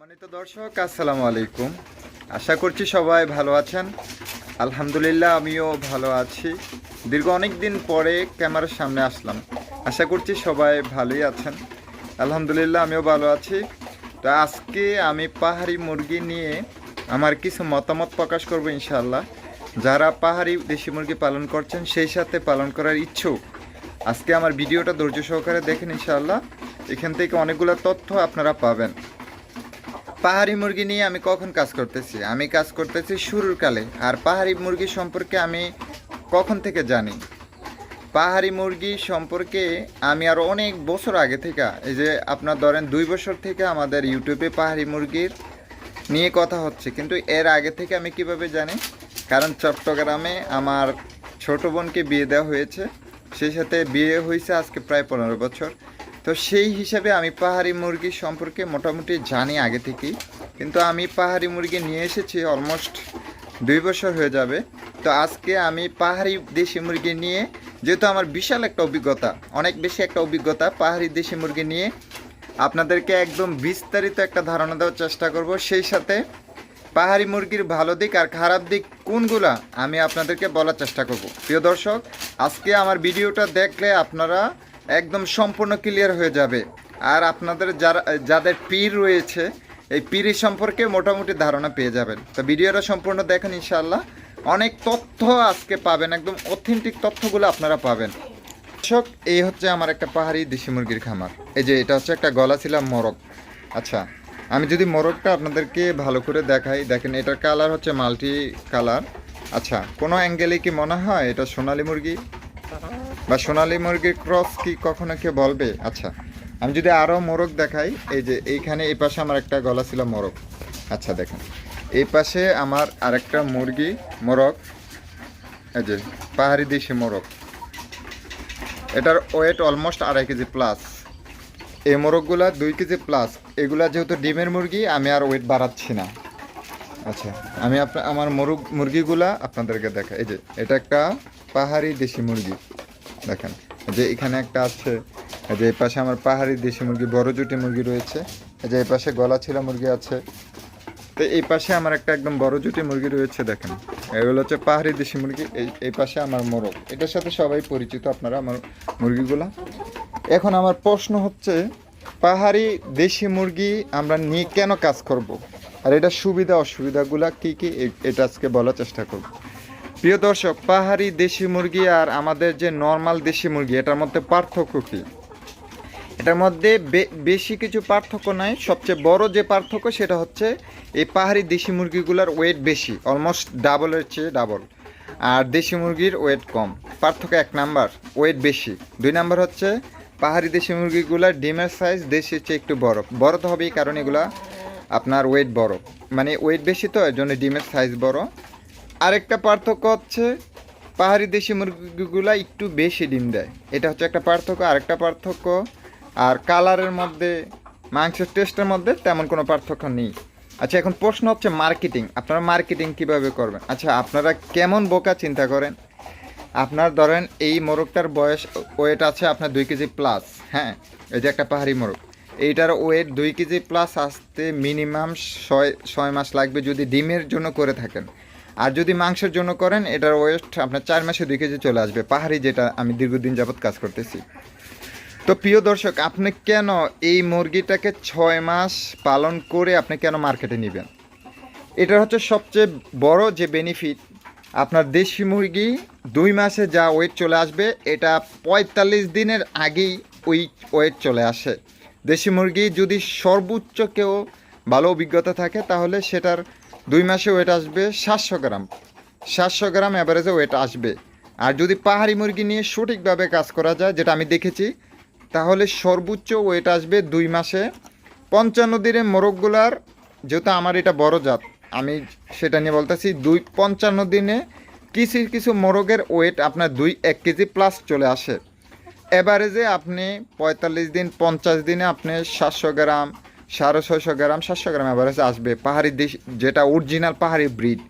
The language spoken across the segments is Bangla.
সম্মানিত দর্শক, আসসালামু আলাইকুম। আশা করছি সবাই ভালো আছেন। আলহামদুলিল্লাহ, আমিও ভালো আছি। দীর্ঘ অনেক দিন পরে ক্যামেরার সামনে আসলাম। আশা করছি সবাই ভালোই আছেন। আলহামদুলিল্লাহ, আমিও ভালো আছি। তো আজকে আমি পাহাড়ি মুরগি নিয়ে আমার কিছু মতামত প্রকাশ করব ইনশাআল্লাহ। যারা পাহাড়ি দেশি মুরগি পালন করছেন, সেই সাথে পালন করার ইচ্ছুক, আজকে আমার ভিডিওটা ধৈর্য সহকারে দেখেন ইনশাআল্লাহ। এখান থেকে অনেকগুলো তথ্য আপনারা পাবেন। পাহাড়ি মুরগি নিয়ে আমি কখন কাজ করতেছি? আমি কাজ করতেছি শুরুর কালে। আর পাহাড়ি মুরগি সম্পর্কে আমি কখন থেকে জানি? পাহাড়ি মুরগি সম্পর্কে আমি আরও অনেক বছর আগে থেকে, এই যে আপনার ধরেন দুই বছর থেকে আমাদের ইউটিউবে পাহাড়ি মুরগির নিয়ে কথা হচ্ছে। কিন্তু এর আগে থেকে আমি কীভাবে জানি? কারণ চট্টগ্রামে আমার ছোট বোনকে বিয়ে দেওয়া হয়েছে। সেই সাথে বিয়ে হয়েছে আজকে প্রায় পনেরো বছর। তো সেই হিসাবে আমি পাহাড়ি মুরগি সম্পর্কে মোটামুটি জানি আগে থেকেই। কিন্তু আমি পাহাড়ি মুরগি নিয়ে এসেছি অলমোস্ট দুই বছর হয়ে যাবে। তো আজকে আমি পাহাড়ি দেশি মুরগি নিয়ে, যেহেতু আমার বিশাল একটা অভিজ্ঞতা, অনেক বেশি একটা অভিজ্ঞতা, পাহাড়ি দেশি মুরগি নিয়ে আপনাদেরকে একদম বিস্তারিত একটা ধারণা দেওয়ার চেষ্টা করব। সেই সাথে পাহাড়ি মুরগির ভালো দিক আর খারাপ দিক কোনগুলা আমি আপনাদেরকে বলার চেষ্টা করব। প্রিয় দর্শক, আজকে আমার ভিডিওটা দেখলে আপনারা একদম সম্পূর্ণ ক্লিয়ার হয়ে যাবে। আর আপনাদের যারা, যাদের পীর রয়েছে, এই পীর সম্পর্কে মোটামুটি ধারণা পেয়ে যাবেন। তো ভিডিওটা সম্পূর্ণ দেখেন ইনশাল্লাহ অনেক তথ্য আজকে পাবেন, একদম অথেন্টিক তথ্যগুলো আপনারা পাবেন। দর্শক, এই হচ্ছে আমার একটা পাহাড়ি দেশি মুরগির খামার। এই যে, এটা হচ্ছে একটা গলা ছিলাম মরক আচ্ছা আমি যদি মোরগটা আপনাদেরকে ভালো করে দেখাই, দেখেন এটার কালার হচ্ছে মাল্টি কালার আচ্ছা কোনো অ্যাঙ্গেলে কি মনে হয়? এটা সোনালী মুরগি? বা সোনালী মুরগির ক্রস কি কখনো কেউ বলবে? আচ্ছা আমি যদি আরও মোরগ দেখাই, এই যে এইখানে এই পাশে আমার একটা গলা ছিল মোরগ। আচ্ছা দেখেন। এই পাশে আমার আরেকটা মুরগি, মোরগ। এই যে, পাহাড়ি দেশি মোরগ। এটার ওয়েট অলমোস্ট আড়াই কেজি প্লাস এই মোরগগুলা দুই কেজি প্লাস এগুলা যেহেতু ডিমের মুরগি, আমি আর ওয়েট বাড়াচ্ছি না। আচ্ছা আমি আপনার আমার মুরগ, মুরগিগুলা আপনাদেরকে দেখা এই যে, এটা একটা পাহাড়ি দেশি মুরগি। দেখেন যে এখানে একটা আছে যে এই পাশে আমার পাহাড়ি দেশি মুরগি, বড় জুটি মুরগি রয়েছে যে এই পাশে গলা ছিলা মুরগি আছে। তো এই পাশে আমার একটা একদম বড় জুটি মুরগি রয়েছে, দেখেন এগুলো হচ্ছে পাহাড়ি দেশি মুরগি, এই এই পাশে আমার মোরগ, এটার সাথে সবাই পরিচিত আপনারা আমার মুরগিগুলা। এখন আমার প্রশ্ন হচ্ছে, পাহাড়ি দেশি মুরগি আমরা নিয়ে কেন কাজ করব। আর এটা সুবিধা, অসুবিধাগুলা কী কী? এটা আজকে বলার চেষ্টা করব। প্রিয় দর্শক, পাহাড়ি দেশি মুরগি আর আমাদের যে নর্মাল দেশি মুরগি, এটার মধ্যে পার্থক্য কী? এটার মধ্যে বেশি কিছু পার্থক্য নাই, সবচেয়ে বড় যে পার্থক্য সেটা হচ্ছে এই পাহাড়ি দেশি মুরগিগুলোর ওয়েট বেশি অলমোস্ট ডাবলের চেয়ে ডাবল আর দেশি মুরগির ওয়েট কম। পার্থক্য এক নাম্বার ওয়েট বেশি। দুই নাম্বার হচ্ছে পাহাড়ি দেশি মুরগিগুলোর ডিমের সাইজ দেশির চেয়ে একটু বড়। বড় তো হবেই, কারণ এগুলা আপনার ওয়েট বড়। মানে ওয়েট বেশি তো, এর জন্য ডিমের সাইজ বড়। আরেকটা পার্থক্য হচ্ছে পাহাড়ি দেশি মুরগিগুলা একটু বেশি ডিম দেয়। এটা হচ্ছে একটা পার্থক্য, আরেকটা পার্থক্য, আর কালারের মধ্যে, মাংসের টেস্টের মধ্যে তেমন কোনো পার্থক্য নেই। আচ্ছা এখন প্রশ্ন হচ্ছে মার্কেটিং আপনারা মার্কেটিং কীভাবে করবেন? আচ্ছা আপনারা কেমন বোকা চিন্তা করেন? আপনার ধরেন এই মোরগটার বয়স ওয়েট আছে আপনার দুই কেজি প্লাস হ্যাঁ? এই যে একটা পাহাড়ি মোরগ, এইটার ওয়েট দুই কেজি প্লাস আসতে মিনিমাম ছয় ছয় মাস লাগবে যদি ডিমের জন্য করে থাকেন। আর যদি মাংসের জন্য করেন, এটার ওয়েট আপনার চার মাসে দুই কেজি চলে আসবে, পাহাড়ি যেটা আমি দীর্ঘদিন যাবৎ কাজ করতেছি। তো প্রিয় দর্শক, আপনি কেন এই মুরগিটাকে ছয় মাস পালন করে আপনি কেন মার্কেটে নেবেন? এটা হচ্ছে সবচেয়ে বড় যে বেনিফিট আপনার দেশি মুরগি দুই মাসে যা ওয়েট চলে আসবে, এটা পঁয়তাল্লিশ দিনের আগেই ওই ওয়েট চলে আসে। দেশি মুরগি যদি সর্বোচ্চ কেউ ভালো অভিজ্ঞতা থাকে, তাহলে সেটার দুই মাসে ওয়েট আসবে সাতশো গ্রাম। সাতশো গ্রাম অ্যাভারেজে ওয়েট আসবে। আর যদি পাহাড়ি মুরগি নিয়ে সঠিকভাবে কাজ করা যায়, যেটা আমি দেখেছি, তাহলে সর্বোচ্চ ওয়েট আসবে দুই মাসে পঞ্চান্ন দিনে মোরগগুলার, যেহেতু আমার এটা বড় জাত, আমি সেটা নিয়ে বলতেছি, দুই পঞ্চান্ন দিনে কিছু কিছু মোরগের ওয়েট আপনার দুই এক কেজি প্লাস চলে আসে। এভারেজে আপনি পঁয়তাল্লিশ দিন, পঞ্চাশ দিনে আপনি সাতশো গ্রাম সাড়ে ছয়শো গ্রাম, সাতশো গ্রাম অ্যাভারেজ আসবে। পাহাড়ি দেশ, যেটা অরিজিনাল পাহাড়ি ব্রিড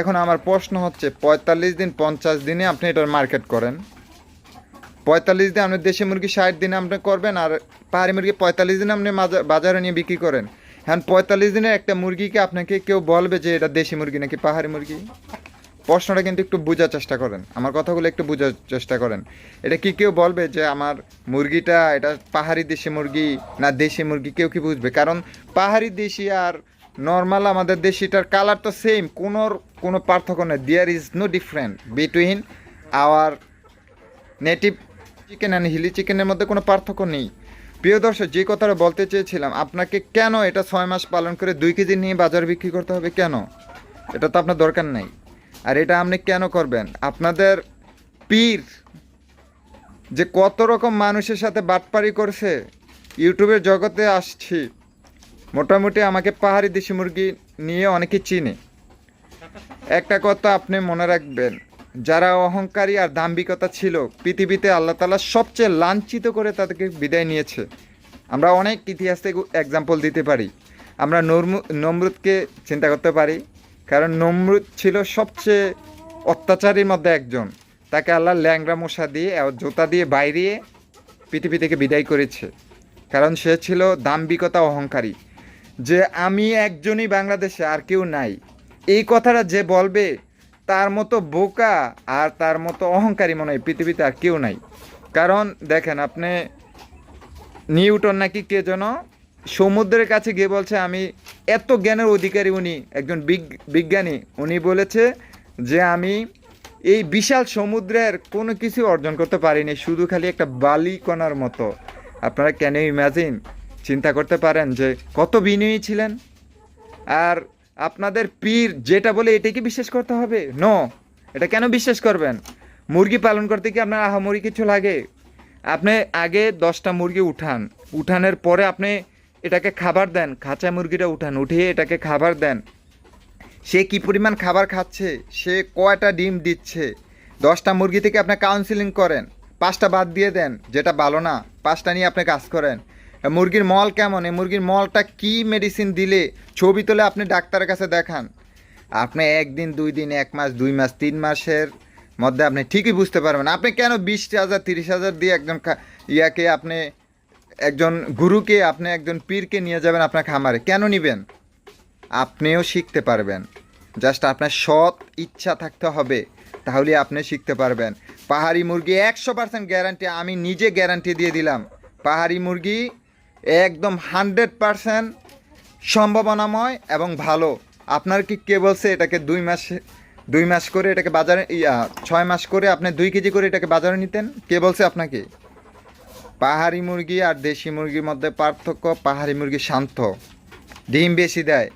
এখন আমার প্রশ্ন হচ্ছে, পঁয়তাল্লিশ দিন, পঞ্চাশ দিনে আপনি এটার মার্কেট করেন? পঁয়তাল্লিশ দিন আপনি দেশি মুরগি ষাট দিনে আপনি করবেন, আর পাহাড়ি মুরগি পঁয়তাল্লিশ দিনে আপনি বাজারে নিয়ে বিক্রি করেন। হ্যাঁ পঁয়তাল্লিশ দিনের একটা মুরগিকে আপনাকে কেউ বলবে যে এটা দেশি মুরগি নাকি পাহাড়ি মুরগি? প্রশ্নটা কিন্তু একটু বোঝার চেষ্টা করেন। আমার কথাগুলো একটু বোঝার চেষ্টা করেন। এটা কি কেউ বলবে যে আমার মুরগিটা, এটা পাহাড়ি দেশি মুরগি না দেশি মুরগি, কেউ কি বুঝবে? কারণ পাহাড়ি দেশি আর নর্মাল আমাদের দেশিটার কালার তো সেম কোনো কোনো পার্থক্য নেই। There is no different between our native chicken and hilly চিকেনের মধ্যে কোনো পার্থক্য নেই। প্রিয় দর্শক, যে কথাটা বলতে চেয়েছিলাম, আপনাকে কেন এটা ছয় মাস পালন করে দুই কেজি নিয়ে বাজার বিক্রি করতে হবে কেন? এটা তো আপনার দরকার নাই। আর এটা আপনি কেন করবেন? আপনাদের পীর যে কত রকম মানুষের সাথে বাটপারি করছে, ইউটিউবের জগতে আসছি, মোটামুটি আমাকে পাহাড়ি দেশি মুরগি নিয়ে অনেকে চিনে। একটা কথা আপনি মনে রাখবেন, যারা অহংকারী আর দাম্ভিকতা ছিল, পৃথিবীতে আল্লাহ তালা সবচেয়ে লাঞ্ছিত করে তাদেরকে বিদায় নিয়েছে। আমরা অনেক ইতিহাস থেকে এক্সাম্পল দিতে পারি। আমরা নমরুদকে চিন্তা করতে পারি কারণ নমরুদ ছিল সবচেয়ে অত্যাচারীর মধ্যে একজন। তাকে আল্লাহ ল্যাংরা মশা দিয়ে জোতা দিয়ে বাইরিয়ে পৃথিবী থেকে বিদায় করেছে। কারণ সে ছিল দাম্ভিকতা অহংকারী। যে আমি একজনই বাংলাদেশে আর কেউ নাই। এই কথাটা যে বলবে, তার মতো বোকা আর তার মতো অহংকারী মনে হয় পৃথিবীতে আর কেউ নাই। কারণ দেখেন আপনি, নিউটন নাকি কে যেন সমুদ্রের কাছে গিয়ে বলছে, আমি এত জ্ঞানের অধিকারী উনি, একজন বিজ্ঞানী। উনি বলেছে যে আমি এই বিশাল সমুদ্রের কোনো কিছু অর্জন করতে পারিনি, শুধু খালি একটা বালি কণার মতো। আপনারা কেন ইম্যাজিন চিন্তা করতে পারেন যে কত বিনয়ী ছিলেন। আর আপনাদের পীর যেটা বলে এটাকে বিশ্বাস করতে হবে? ন এটা কেন বিশ্বাস করবেন? মুরগি পালন করতে কি আপনার আহামরি কিছু লাগে? আপনি আগে দশটা মুরগি উঠান। উঠানের পরে আপনি এটাকে খাবার দেন, খাঁচা মুরগিটা উঠান, উঠিয়ে এটাকে খাবার দেন। সে কি পরিমাণ খাবার খাচ্ছে? সে কয়টা ডিম দিচ্ছে? দশটা মুরগি থেকে আপনি কাউন্সিলিং করেন, পাঁচটা বাদ দিয়ে দেন, যেটা ভালো না, পাঁচটা নিয়ে আপনি কাজ করেন। মুরগির মল কেমন? এই মুরগির মলটা কি মেডিসিন দিলে? ছবি তুলে আপনি ডাক্তারের কাছে দেখান। আপনি একদিন, দুই দিন, এক মাস, দুই মাস, তিন মাসের মধ্যে আপনি ঠিকই বুঝতে পারবেন। আপনি কেন বিশ হাজার, তিরিশ হাজার দিয়ে একজন ইয়াকে আপনি একজন গুরুকে আপনি একজন পীরকে নিয়ে যাবেন আপনার খামারে কেন নেবেন? আপনিও শিখতে পারবেন। জাস্ট আপনার সৎ ইচ্ছা থাকতে হবে, তাহলে আপনি শিখতে পারবেন। পাহাড়ি মুরগি একশো পার্সেন্ট গ্যারান্টি আমি নিজে গ্যারান্টি দিয়ে দিলাম। পাহাড়ি মুরগি একদম হান্ড্রেড পার্সেন্ট সম্ভাবনাময় এবং ভালো। আপনার কি কে বলছে এটাকে দুই মাসে, দুই মাস করে এটাকে বাজারে, ইয়া, ছয় মাস করে আপনি দুই কেজি করে এটাকে বাজারে নিতেন? কে বলছে আপনাকে? পাহাড়ি মুরগি আর দেশি মুরগির মধ্যে পার্থক্য, পাহাড়ি মুরগি শান্ত। ডিম বেশি দেয়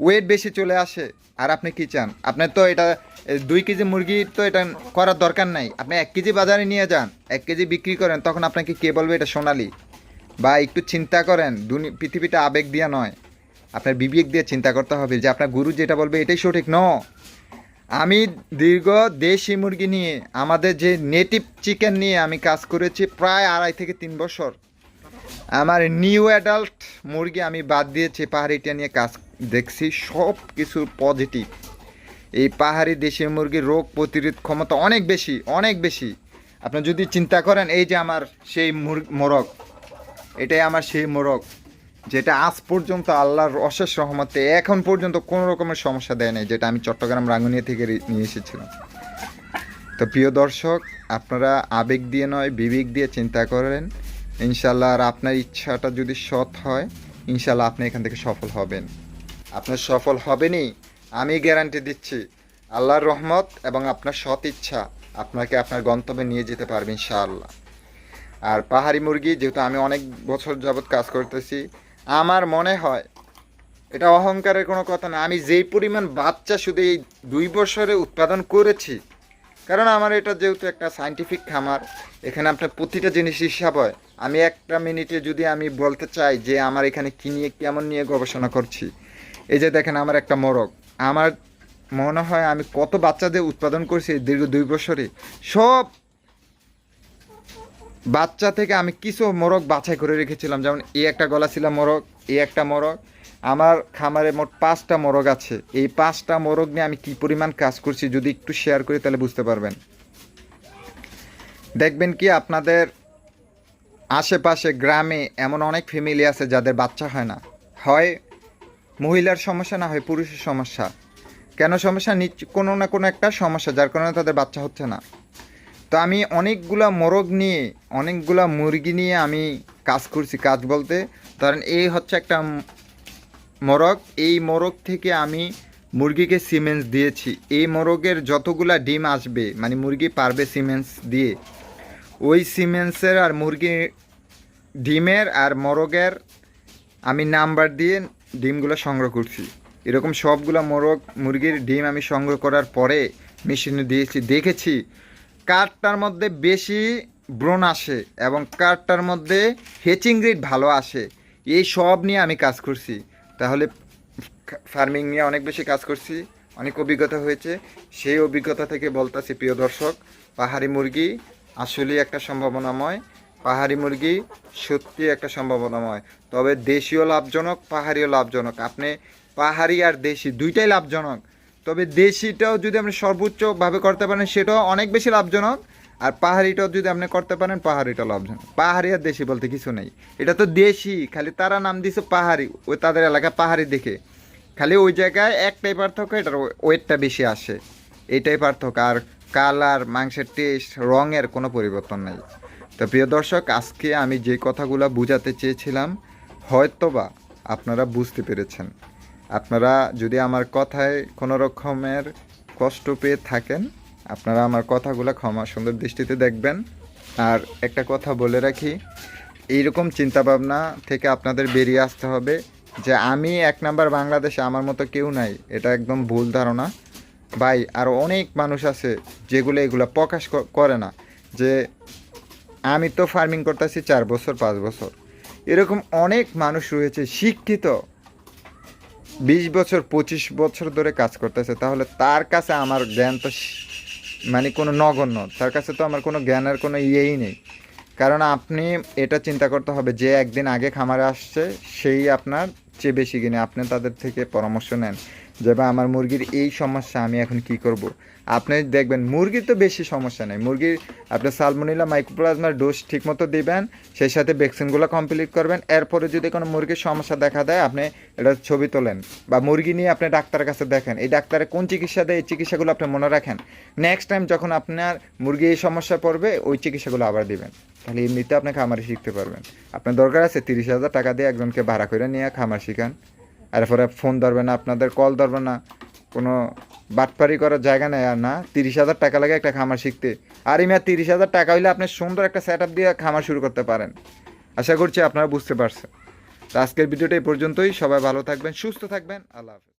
ওয়েট বেশি চলে আসে। আর আপনি কি চান? আপনার তো এটা, দুই কেজি মুরগি তো এটা করার দরকার নাই। আপনি এক কেজি বাজারে নিয়ে যান, এক কেজি বিক্রি করেন, তখন আপনাকে কে বলবে এটা সোনালি? বা একটু চিন্তা করেন, দুনি, পৃথিবীটা আবেগ দিয়ে নয়। আপনার বিবেক দিয়ে চিন্তা করতে হবে যে আপনার গুরু যেটা বলবে এটাই সঠিক, ন। আমি দীর্ঘ দেশি মুরগি নিয়ে, আমাদের যে নেটিভ চিকেন নিয়ে আমি কাজ করেছি প্রায় আড়াই থেকে তিন বছর। আমার নিউ অ্যাডাল্ট মুরগি আমি বাদ দিয়েছি পাহাড়িটা নিয়ে কাজ দেখছি, সব কিছু পজিটিভ এই পাহাড়ি দেশি মুরগির রোগ প্রতিরোধ ক্ষমতা অনেক বেশি অনেক বেশি। আপনি যদি চিন্তা করেন, এই যে আমার সেই মুর- মোরগ, এটাই আমার সেই মোরগ। যেটা আজ পর্যন্ত আল্লাহর অশেষ রহমতে এখন পর্যন্ত কোনো রকমের সমস্যা দেয় নাই, যেটা আমি চট্টগ্রাম রাঙ্গুনিয়া থেকে নিয়ে এসেছিলাম। তো প্রিয় দর্শক, আপনারা আবেগ দিয়ে নয়, বিবেক দিয়ে চিন্তা করেন। ইনশাল্লাহ আর আপনার ইচ্ছাটা যদি সৎ হয় ইনশাল্লাহ আপনি এখান থেকে সফল হবেন। আপনার সফল হবেনই আমি গ্যারান্টি দিচ্ছি। আল্লাহর রহমত এবং আপনার সৎ ইচ্ছা আপনাকে আপনার গন্তব্যে নিয়ে যেতে পারবে ইনশাআল্লাহ। আর পাহাড়ি মুরগি, যেহেতু আমি অনেক বছর যাবৎ কাজ করতেছি আমার মনে হয়, এটা অহংকারের কোনো কথা না, আমি যেই পরিমাণ বাচ্চা শুধু এই দুই বছরে উৎপাদন করেছি, কারণ আমার এটা যেহেতু একটা সাইন্টিফিক খামার, এখানে আপনার প্রতিটা জিনিস হিসাব হয়। আমি একটা মিনিটে যদি আমি বলতে চাই যে আমার এখানে কী নিয়ে, কেমন নিয়ে গবেষণা করছি, এই যে দেখেন আমার একটা মোরগ, আমার মনে হয় আমি কত বাচ্চাদের উৎপাদন করছি দীর্ঘ দুই বছরে, সব বাচ্চা থেকে আমি কিছু মোরগ বাছাই করে রেখেছিলাম। যেমন এই একটা গলা ছিল মোরগ, এই একটা মোরগ। আমার খামারে মোট পাঁচটা মোরগ আছে। এই পাঁচটা মোরগ নিয়ে আমি কি পরিমাণ কাজ করছি যদি একটু শেয়ার করি তাহলে বুঝতে পারবেন। দেখবেন কি আপনাদের আশেপাশে গ্রামে এমন অনেক ফ্যামিলি আছে যাদের বাচ্চা হয় না। হয় মহিলার সমস্যা, না হয় পুরুষের সমস্যা। কেন সমস্যা? নিচ- কোনো না কোনো একটা সমস্যা, যার কারণে তাদের বাচ্চা হচ্ছে না। তো আমি অনেকগুলা মোরগ নিয়ে, অনেকগুলা মুরগি নিয়ে আমি কাজ করছি কাজ বলতে। ধরেন এই হচ্ছে একটা মোরগ। এই মোরগ থেকে আমি মুরগিকে সিমেন্টস দিয়েছি। এই মোরগের যতগুলা ডিম আসবে মানে মুরগি পারবে সিমেন্টস দিয়ে, ওই সিমেন্টসের আর মুরগি ডিমের আর মোরগের আমি নাম্বার দিয়ে ডিমগুলো সংগ্রহ করছি। এরকম সবগুলো মোরগ, মুরগির ডিম আমি সংগ্রহ করার পরে মেশিনে দিয়েছি। দেখেছি কাঠটার মধ্যে বেশি ব্রণ আসে এবং কাঠটার মধ্যে হেচিং রেট ভালো আসে। এই সব নিয়ে আমি কাজ করছি। তাহলে ফার্মিং নিয়ে অনেক বেশি কাজ করছি। অনেক অভিজ্ঞতা হয়েছে। সেই অভিজ্ঞতা থেকে বলতেছি, প্রিয় দর্শক, পাহাড়ি মুরগি আসলেই একটা সম্ভাবনাময়। পাহাড়ি মুরগি সত্যি একটা সম্ভাবনাময়। তবে দেশীয় লাভজনক, পাহাড়িও লাভজনক। আপনি পাহাড়ি আর দেশি দুইটাই লাভজনক। তবে দেশিটাও যদি আপনি সর্বোচ্চভাবে করতে পারেন, সেটাও অনেক বেশি লাভজনক। আর পাহাড়িটাও যদি আপনি করতে পারেন, পাহাড়িটা লাভজনক। পাহাড়ি আর দেশি বলতে কিছু নেই। এটা তো দেশি, খালি তারা নাম দিছে পাহাড়ি, ওই তাদের এলাকা পাহাড়ি দেখে। খালি ওই জায়গায় একটাই পার্থক্য, এটার ওয়েটটা বেশি আসে। এটাই পার্থক্য। আর কালার, মাংসের টেস্ট রঙের কোনো পরিবর্তন নেই। তো প্রিয় দর্শক, আজকে আমি যে কথাগুলো বোঝাতে চেয়েছিলাম, হয়তোবা আপনারা বুঝতে পেরেছেন। আপনারা যদি আমার কথায় কোনো রকমের কষ্ট পেয়ে থাকেন, আপনারা আমার কথাগুলো ক্ষমা সুন্দর দৃষ্টিতে দেখবেন। আর একটা কথা বলে রাখি, এইরকম চিন্তাভাবনা থেকে আপনাদের বেরিয়ে আসতে হবে যে আমি এক নাম্বার বাংলাদেশে আমার মতো কেউ নাই, এটা একদম ভুল ধারণা। ভাই, আর অনেক মানুষ আছে যেগুলো এগুলো প্রকাশ করে না যে আমি তো ফার্মিং করতেছি চার বছর, পাঁচ বছর। এরকম অনেক মানুষ রয়েছে শিক্ষিত বিশ বছর, পঁচিশ বছর ধরে কাজ করতেছে, তাহলে তার কাছে আমার জ্ঞান তো মানে কোনো নগণ্য, তার কাছে তো আমার কোনো জ্ঞানের কোনো ইয়েই নেই। কারণ আপনি এটা চিন্তা করতে হবে, যে একদিন আগে খামারে আসছে, সেই আপনার চেয়ে বেশি কিনে, আপনি তাদের থেকে পরামর্শ নেন। যে বা আমার মুরগির এই সমস্যা, আমি এখন কি করব। আপনি দেখবেন, মুরগির তো বেশি সমস্যা নেই। মুরগির আপনি সালমোনিলা মাইক্রোপ্লাজমার ডোজ ঠিকমতো দিবেন, সেই সাথে ভ্যাকসিনগুলো কমপ্লিট করবেন। এরপরে যদি কোনো মুরগির সমস্যা দেখা দেয়, আপনি এটা ছবি তোলেন বা মুরগি নিয়ে আপনি ডাক্তারের কাছে দেখেন। এই ডাক্তারে কোন চিকিৎসা দেয়, এই চিকিৎসাগুলো আপনি মনে রাখেন। নেক্সট টাইম যখন আপনার মুরগি এই সমস্যা পড়বে, ওই চিকিৎসাগুলো আবার দিবেন। তাহলে এমনিতে আপনি খামারে শিখতে পারবেন। আপনার দরকার আছে তিরিশ হাজার টাকা দিয়ে একজনকে ভাড়া করে নিয়ে খামার শিখান। এরপরে ফোন ধরবে না, আপনাদের কল ধরবে না, কোনো বাটপারি করার জায়গা নেই আর না। তিরিশ হাজার টাকা লাগে একটা খামার শিখতে। আর এই তিরিশ হাজার টাকা হইলে আপনি সুন্দর একটা সেট আপ দিয়ে খামার শুরু করতে পারেন। আশা করছি আপনারা বুঝতে পারছেন। তো আজকের ভিডিওটা এই পর্যন্তই। সবাই ভালো থাকবেন, সুস্থ থাকবেন। আল্লাহ হাফেজ।